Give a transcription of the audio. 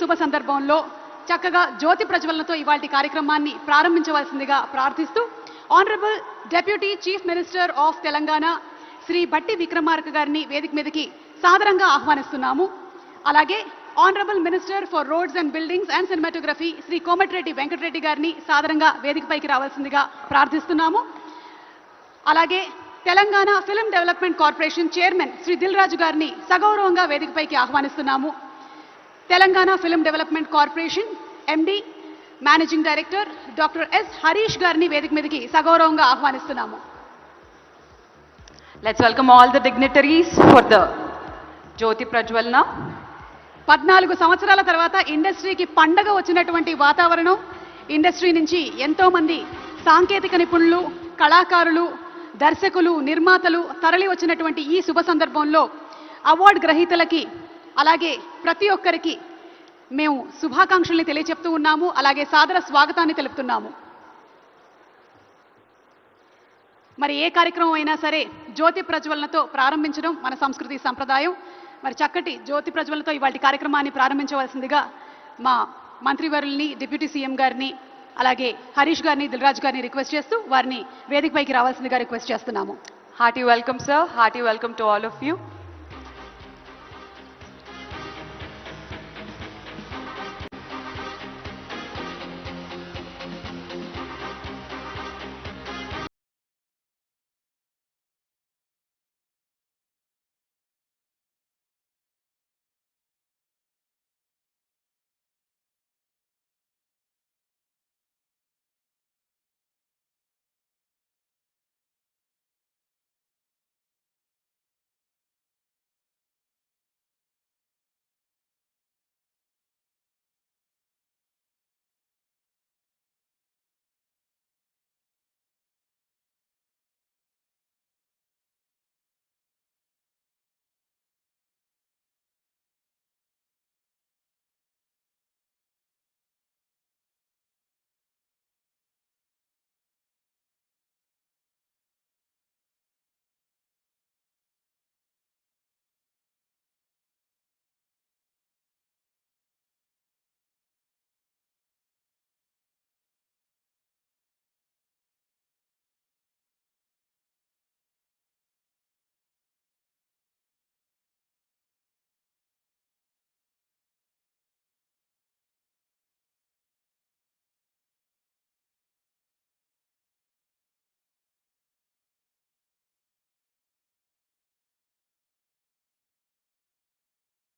శుభ సందర్భంలో చక్కగా జ్యోతి ప్రజ్వలనతో ఇవాటి కార్యక్రమాన్ని ప్రారంభించవలసిందిగా ప్రార్థిస్తూ honourable deputy chief minister of Telangana Shri Bhatti Vikramarka గారిని వేదిక మీదకి సాదరంగా ఆహ్వానిస్తున్నాము. అలాగే honourable minister for roads and buildings and cinematography Shri Komatireddy Venkatreddy గారిని సాదరంగా వేదికపైకి రావాల్సిందిగా ప్రార్థిస్తున్నాము. అలాగే Telangana film development corporation chairman Shri Dil Raju గారిని సగౌరవంగా వేదికపైకి ఆహ్వానిస్తున్నాము. Telangana film development corporation MD managing director doctor S Harish గారిని వేదిక మీదకి సగౌరవంగా ఆహ్వానిస్తున్నాము. Let's welcome all the dignitaries for the Jyoti Prajwalna. పద్నాలుగు సంవత్సరాల తర్వాత ఇండస్ట్రీకి పండగ వచ్చినటువంటి వాతావరణం ఇండస్ట్రీ నుంచి ఎంతో మంది సాంకేతిక నిపుణులు కళాకారులు దర్శకులు నిర్మాతలు తరలి వచ్చినటువంటి ఈ శుభ సందర్భంలో అవార్డు గ్రహీతలకి అలాగే ప్రతి ఒక్కరికి మేము శుభాకాంక్షల్ని తెలియచెప్తూ ఉన్నాము అలాగే సాదర స్వాగతాన్ని తెలుపుతున్నాము. మరి ఏ కార్యక్రమం అయినా సరే జ్యోతి ప్రజ్వలనతో ప్రారంభించడం మన సంస్కృతి సంప్రదాయం. మరి చక్కటి జ్యోతి ప్రజ్వలనతో ఇవాటి కార్యక్రమాన్ని ప్రారంభించవలసిందిగా మా మంత్రివర్యుల్ని డిప్యూటీ సీఎం గారిని అలాగే హరీష్ గారిని దిల్రాజు గారిని రిక్వెస్ట్ చేస్తూ వారిని వేదికపైకి రావాల్సిందిగా రిక్వెస్ట్ చేస్తున్నాము. Hearty welcome sir hearty welcome to all of you